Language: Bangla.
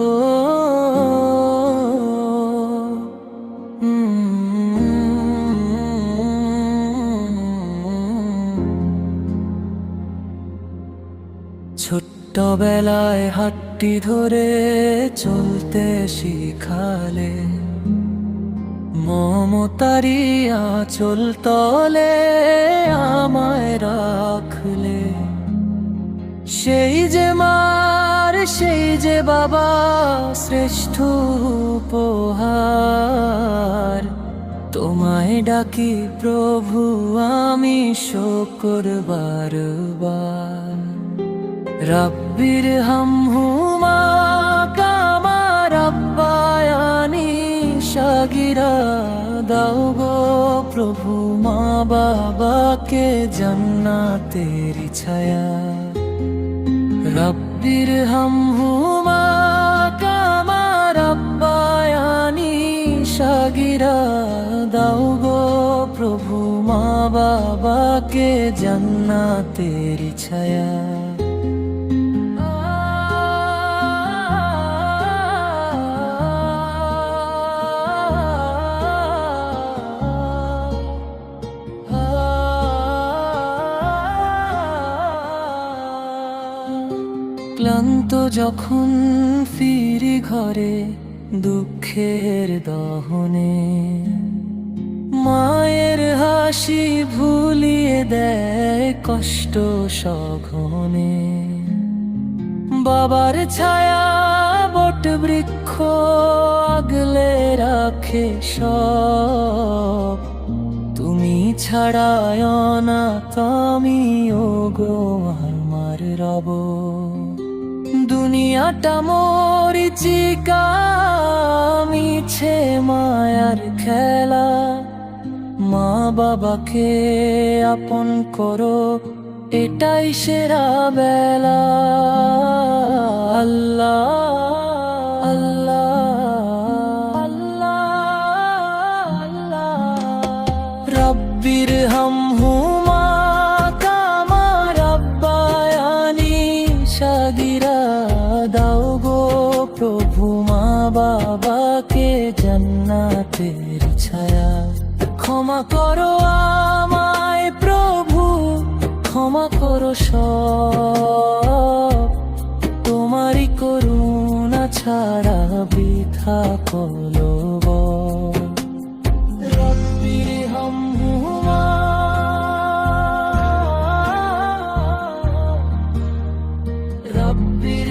ও ছোট্টবেলায় হাতটি ধরে চলতে শিখালে মমতারি আঁচল তলে আমায় রাখলে। সেই যে মার, সেই যে বাবা, শ্রেষ্ঠ উপহার। তোমায় ডাকি, প্রভু, আমি শকর বারবার। রব্বির হাম হুমা, কামা রব্বায়ানি সাগিরা দাও গো প্রভু, মা বাবাকে জান্নাতের ছায়া। রব্বির হাম হুমা কামা রব্বায়ানি সাগিরা দাও গো প্রভু মা বাবাকে জান্নাতের ছায়া। ক্লান্ত যখন ফিরি ঘরে দুঃখের দহনে। মায়ের হাসি ভুলিয়ে দেয় কষ্ট সঘনে। বাবার ছায়া বট বৃক্ষ আগলে রাখে সব। তুমি ছাড়ায় না ও গো আমার রব। দুনিয়াটা মরিচিকা মিছে মায়ার খেলা। মা বাবাকে আপন করো, এটাই সেরা বেলা। আল্লাহ আল্লাহ আল্লাহ আল্লাহ। রব্বির হাম হুমা কামা রব্বায়ানি গো প্রভু মা বাবাকে জান্নাতের ছায়া। ক্ষমা করো আমায় প্রভু, ক্ষমা করো সব। তোমারই করুণা ছাড়া বৃথা রব্বির হামহুমা রব্বির